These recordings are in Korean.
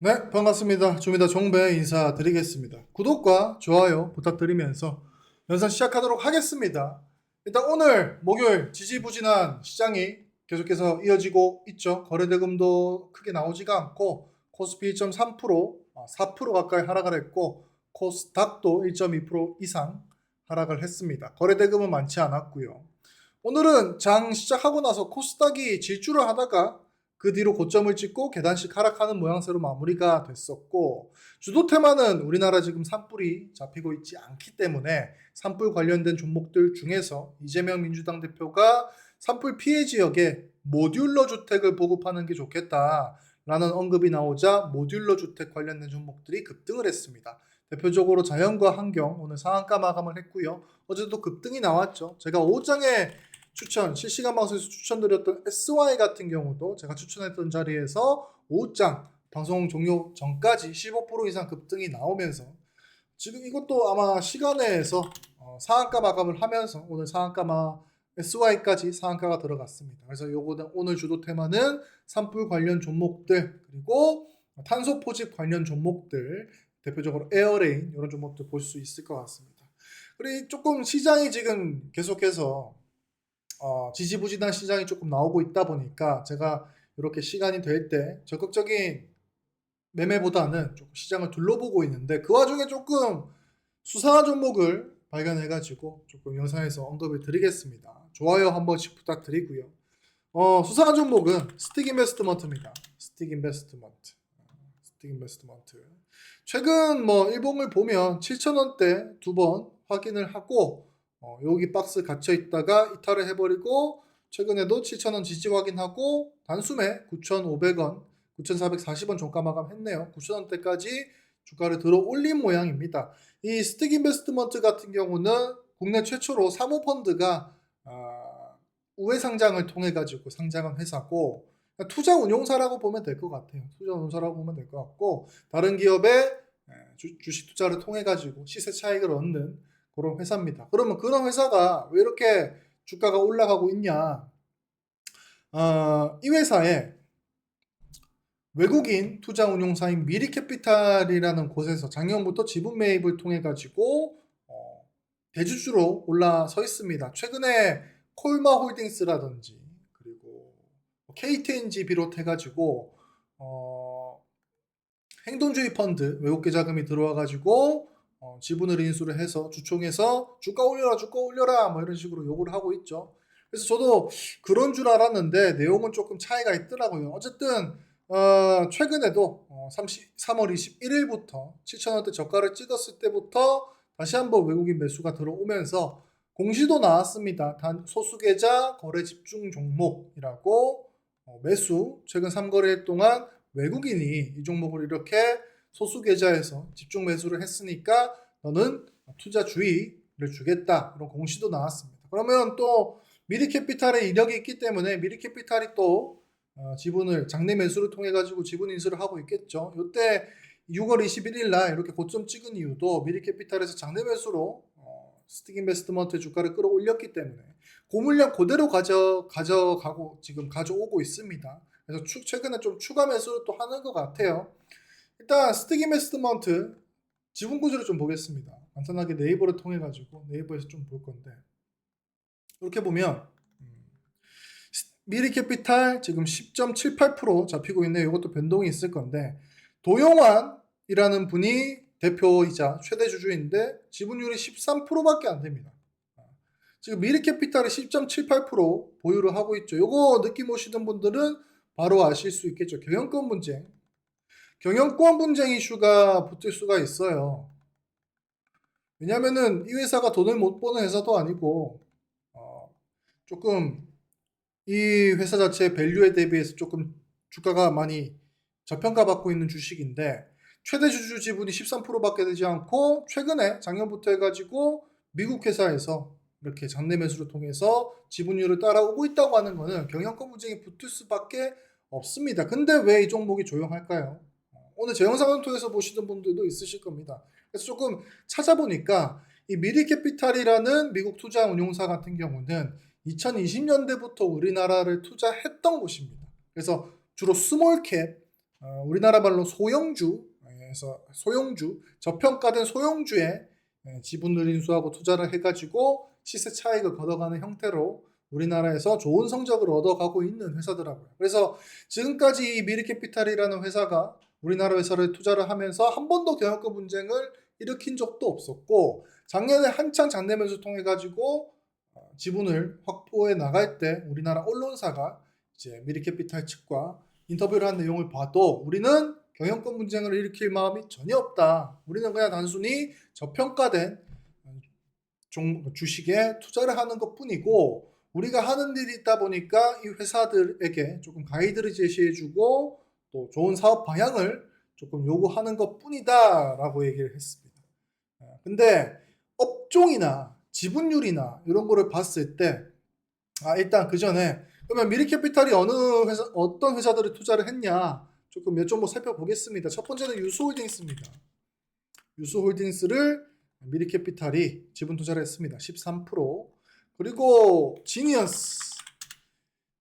네, 반갑습니다. 조미다 종배 인사드리겠습니다. 구독과 좋아요 부탁드리면서 영상 시작하도록 하겠습니다. 일단 오늘 목요일 지지부진한 시장이 계속해서 이어지고 있죠. 거래대금도 크게 나오지가 않고 코스피 1.3% 아, 4% 가까이 하락을 했고 코스닥도 1.2% 이상 하락을 했습니다. 거래대금은 많지 않았고요. 오늘은 장 시작하고 나서 코스닥이 질주를 하다가 그 뒤로 고점을 찍고 계단식 하락하는 모양새로 마무리가 됐었고 주도 테마는 우리나라 지금 산불이 잡히고 있지 않기 때문에 산불 관련된 종목들 중에서 이재명 민주당 대표가 산불 피해 지역에 모듈러 주택을 보급하는 게 좋겠다 라는 언급이 나오자 모듈러 주택 관련된 종목들이 급등을 했습니다. 대표적으로 자연과 환경 오늘 상한가 마감을 했고요. 어제도 급등이 나왔죠. 제가 5장에 추천 실시간 방송에서 추천드렸던 SY 같은 경우도 제가 추천했던 자리에서 5장 방송 종료 전까지 15% 이상 급등이 나오면서 지금 이것도 아마 시간에서 어, 상한가 마감을 하면서 오늘 상한가 마 SY까지 상한가가 들어갔습니다. 그래서 요거 오늘 주도 테마는 산불 관련 종목들 그리고 탄소 포집 관련 종목들 대표적으로 에어레인 이런 종목들 볼 수 있을 것 같습니다. 그리고 조금 시장이 지금 계속해서 어, 지지부진한 시장이 조금 나오고 있다 보니까 제가 이렇게 시간이 될 때 적극적인 매매보다는 조금 시장을 둘러보고 있는데 그 와중에 조금 수상한 종목을 발견해가지고 조금 영상에서 언급을 드리겠습니다. 좋아요 한 번씩 부탁드리고요. 어, 수상한 종목은 스틱 인베스트먼트입니다. 스틱 인베스트먼트. 스틱 인베스트먼트. 최근 뭐 일봉을 보면 7,000원대 두 번 확인을 하고 어, 여기 박스 갇혀 있다가 이탈을 해버리고 최근에도 7,000원 지지 확인하고 단숨에 9,500원, 9,440원 종가 마감했네요. 9,000원대까지 주가를 들어 올린 모양입니다. 이 스틱 인베스트먼트 같은 경우는 국내 최초로 사모펀드가 아, 우회 상장을 통해 가지고 상장한 회사고 투자 운용사라고 보면 될 것 같아요. 투자 운용사라고 보면 될 것 같고 다른 기업의 주, 주식 투자를 통해 가지고 시세 차익을 얻는 그런 회사입니다. 그러면 그런 회사가 왜 이렇게 주가가 올라가고 있냐? 어, 이 회사에 외국인 투자 운용사인 미리캐피탈이라는 곳에서 작년부터 지분 매입을 통해 가지고 어, 대주주로 올라서 있습니다. 최근에 콜마 홀딩스라든지 그리고 KTNG 비롯해 가지고 어, 행동주의 펀드 외국 계 자금이 들어와 가지고 어, 지분을 인수를 해서 주총에서 주가 올려라 주가 올려라 뭐 이런 식으로 요구를 하고 있죠. 그래서 저도 그런 줄 알았는데 내용은 조금 차이가 있더라고요. 어쨌든 어, 최근에도 어, 30, 3월 21일부터 7천원대 저가를 찍었을 때부터 다시 한번 외국인 매수가 들어오면서 공시도 나왔습니다. 단 소수 계좌 거래 집중 종목이라고 어, 매수 최근 3거래일 동안 외국인이 이 종목을 이렇게 소수 계좌에서 집중 매수를 했으니까 너는 투자 주의를 주겠다. 이런 공시도 나왔습니다. 그러면 또 미리캐피탈의 이력이 있기 때문에 미리캐피탈이 또 어, 지분을 장내 매수를 통해 가지고 지분 인수를 하고 있겠죠. 이때 6월 21일 날 이렇게 고점 찍은 이유도 미리캐피탈에서 장내 매수로 어, 스틱 인베스트먼트 주가를 끌어올렸기 때문에 고물량 그대로 가져 가져가고 지금 가져오고 있습니다. 그래서 추, 최근에 좀 추가 매수를 또 하는 것 같아요. 일단 스틱 인베스트먼트 지분 구조를 좀 보겠습니다. 간단하게 네이버를 통해 가지고 네이버에서 좀 볼 건데 이렇게 보면 음, 미리 캐피탈 지금 10.78% 잡히고 있네요. 이것도 변동이 있을 건데 도영환이라는 분이 대표이자 최대 주주인데 지분율이 13%밖에 안 됩니다. 지금 미리 캐피탈이 10.78% 보유를 하고 있죠. 이거 느낌 오시는 분들은 바로 아실 수 있겠죠. 경영권 분쟁. 경영권 분쟁 이슈가 붙을 수가 있어요. 왜냐면은 이 회사가 돈을 못 버는 회사도 아니고 어, 조금 이 회사 자체의 밸류에 대비해서 조금 주가가 많이 저평가받고 있는 주식인데 최대 주주 지분이 13%밖에 되지 않고 최근에 작년부터 해가지고 미국 회사에서 이렇게 장내 매수를 통해서 지분율을 따라오고 있다고 하는 거는 경영권 분쟁이 붙을 수밖에 없습니다. 근데 왜 이 종목이 조용할까요? 오늘 제 영상을 통해서 보시는 분들도 있으실 겁니다. 그래서 조금 찾아보니까 이 미리캐피탈이라는 미국 투자 운용사 같은 경우는 2020년대부터 우리나라를 투자했던 곳입니다. 그래서 주로 스몰캡, 어, 우리나라 말로 소형주에서 소형주 저평가된 소형주에 예, 지분을 인수하고 투자를 해가지고 시세 차익을 걷어가는 형태로 우리나라에서 좋은 성적을 얻어가고 있는 회사더라고요. 그래서 지금까지 이 미르캐피탈이라는 회사가 우리나라 회사를 투자를 하면서 한 번도 경영권 분쟁을 일으킨 적도 없었고 작년에 한창 장내매수 통해 가지고 어, 지분을 확보해 나갈 때 우리나라 언론사가 이제 미르캐피탈 측과 인터뷰를 한 내용을 봐도 우리는 경영권 분쟁을 일으킬 마음이 전혀 없다. 우리는 그냥 단순히 저평가된 종- 주식에 투자를 하는 것 뿐이고 우리가 하는 일이 있다 보니까 이 회사들에게 조금 가이드를 제시해주고 또 좋은 사업 방향을 조금 요구하는 것 뿐이다라고 얘기를 했습니다. 어, 근데 업종이나 지분율이나 이런 거를 봤을 때, 아, 일단 그 전에, 그러면 미리캐피탈이 어느 회사, 어떤 회사들을 투자를 했냐, 조금 몇종뭐 살펴보겠습니다. 첫 번째는 유수홀딩스입니다. 유수홀딩스를 미리캐피탈이 지분 투자를 했습니다. 13%. 그리고 지니어스.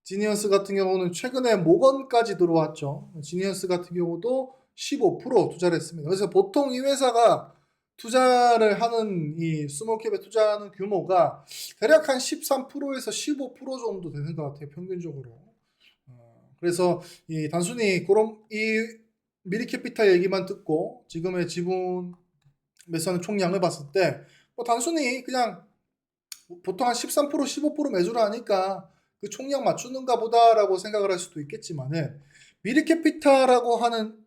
지니어스 같은 경우는 최근에 모건까지 들어왔죠. 지니어스 같은 경우도 15% 투자를 했습니다. 그래서 보통 이 회사가 투자를 하는 이 스몰캡에 투자하는 규모가 대략 한 13%에서 15% 정도 되는 것 같아요. 평균적으로. 어, 그래서 이 단순히 그런 이 미리캐피탈 얘기만 듣고 지금의 지분 매수하는 총량을 봤을 때 뭐 단순히 그냥 보통 한 13% 15% 매수를 하니까 그 총량 맞추는가 보다라고 생각을 할 수도 있겠지만은 미리캐피탈하고 하는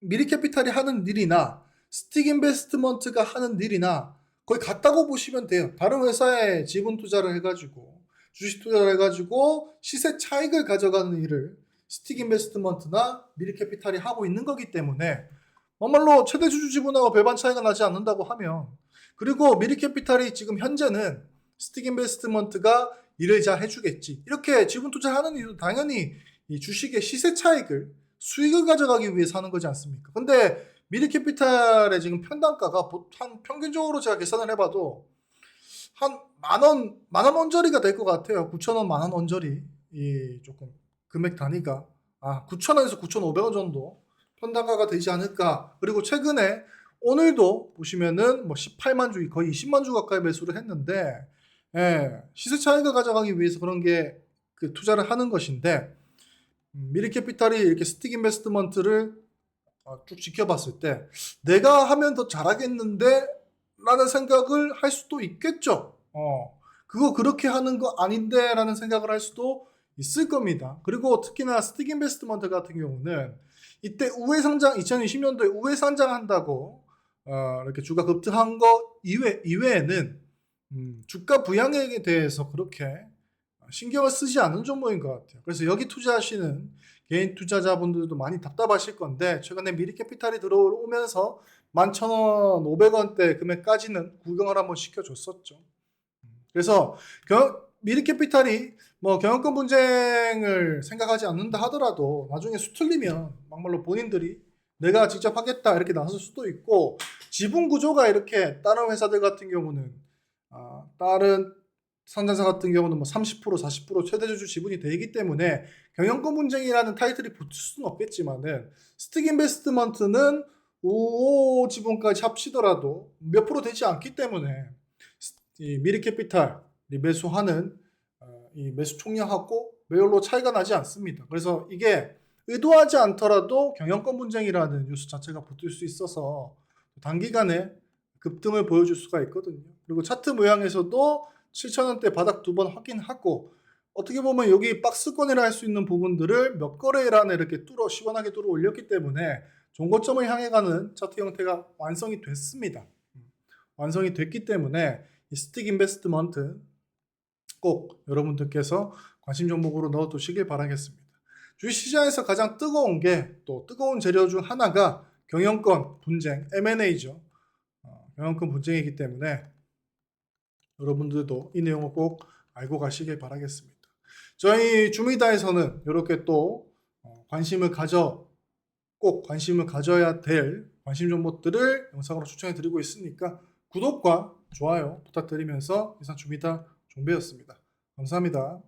미리캐피탈이 하는 일이나 스틱 인베스트먼트가 하는 일이나 거의 같다고 보시면 돼요. 다른 회사에 지분 투자를 해가지고 주식 투자를 해가지고 시세 차익을 가져가는 일을 스틱 인베스트먼트나 미리캐피탈이 하고 있는 거기 때문에 정말로 최대 주주 지분하고 별반 차이가 나지 않는다고 하면 그리고 미리캐피탈이 지금 현재는 스틱 인베스트먼트가 잘 해주겠지 이렇게 지분 투자하는 이유도 당연히 이 주식의 시세 차익을 수익을 가져가기 위해서 하는 거지 않습니까? 근데 미리캐피탈의 지금 평단가가 보- 한 평균적으로 제가 계산을 해봐도 한 만원 만원 원저리가 될 것 같아요. 9천 원, 만원 원저리 이 조금 금액 단위가 아 9천 원에서 9,500원 정도 평단가가 되지 않을까. 그리고 최근에 오늘도 보시면은 뭐 18만 주 거의 20만 주 가까이 매수를 했는데 예, 시세 차익을 가져가기 위해서 그런 게 그 투자를 하는 것인데 음, 미리캐피탈이 이렇게 스틱 인베스트먼트를 어, 쭉 지켜봤을 때 내가 하면 더 잘하겠는데 라는 생각을 할 수도 있겠죠. 어, 그거 그렇게 하는 거 아닌데 라는 생각을 할 수도 있을 겁니다. 그리고 특히나 스틱 인베스트먼트 같은 경우는 이때 우회 상장 2020년도에 우회 상장한다고 어, 이렇게 주가 급등한 거 이외 이외에는 음, 주가 부양액에 대해서 그렇게 신경을 쓰지 않는 종목인 것 같아요. 그래서 여기 투자하시는 개인 투자자분들도 많이 답답하실 건데 최근에 미리캐피탈이 들어오면서 11,000원, 500원대 금액까지는 구경을 한번 시켜줬었죠. 그래서 경, 미리캐피탈이 뭐 경영권 분쟁을 생각하지 않는다 하더라도 나중에 수틀리면 막말로 본인들이 내가 직접 하겠다 이렇게 나설 수도 있고 지분 구조가 이렇게 다른 회사들 같은 경우는 아, 다른 상장사 같은 경우는 뭐 30% 40% 최대 주주 지분이 되기 때문에 경영권 분쟁이라는 타이틀이 붙을 수는 없겠지만은 스틱 인베스트먼트는 5 지분까지 합치더라도 몇 프로 되지 않기 때문에 이 미리캐피탈 이 매수하는 어, 이 매수 총량하고 매율로 차이가 나지 않습니다. 그래서 이게 의도하지 않더라도 경영권 분쟁이라는 뉴스 자체가 붙을 수 있어서 단기간에 급등을 보여줄 수가 있거든요. 그리고 차트 모양에서도 7천원대 바닥 두 번 확인하고 어떻게 보면 여기 박스권이라 할 수 있는 부분들을 몇 거래일 안에 이렇게 뚫어 시원하게 뚫어 올렸기 때문에 종고점을 향해 가는 차트 형태가 완성이 됐습니다. 음, 완성이 됐기 때문에 이 스틱 인베스트먼트 꼭 여러분들께서 관심 종목으로 넣어두시길 바라겠습니다. 주식시장에서 가장 뜨거운 게 또 뜨거운 재료 중 하나가 경영권 분쟁 M&A죠. 어, 경영권 분쟁이기 때문에 여러분들도 이 내용을 꼭 알고 가시길 바라겠습니다. 저희 주미다에서는 이렇게 또 어, 관심을 가져 꼭 관심을 가져야 될 관심 종목들을 영상으로 추천해 드리고 있으니까 구독과 좋아요 부탁드리면서 이상 주미다 종배였습니다. 감사합니다.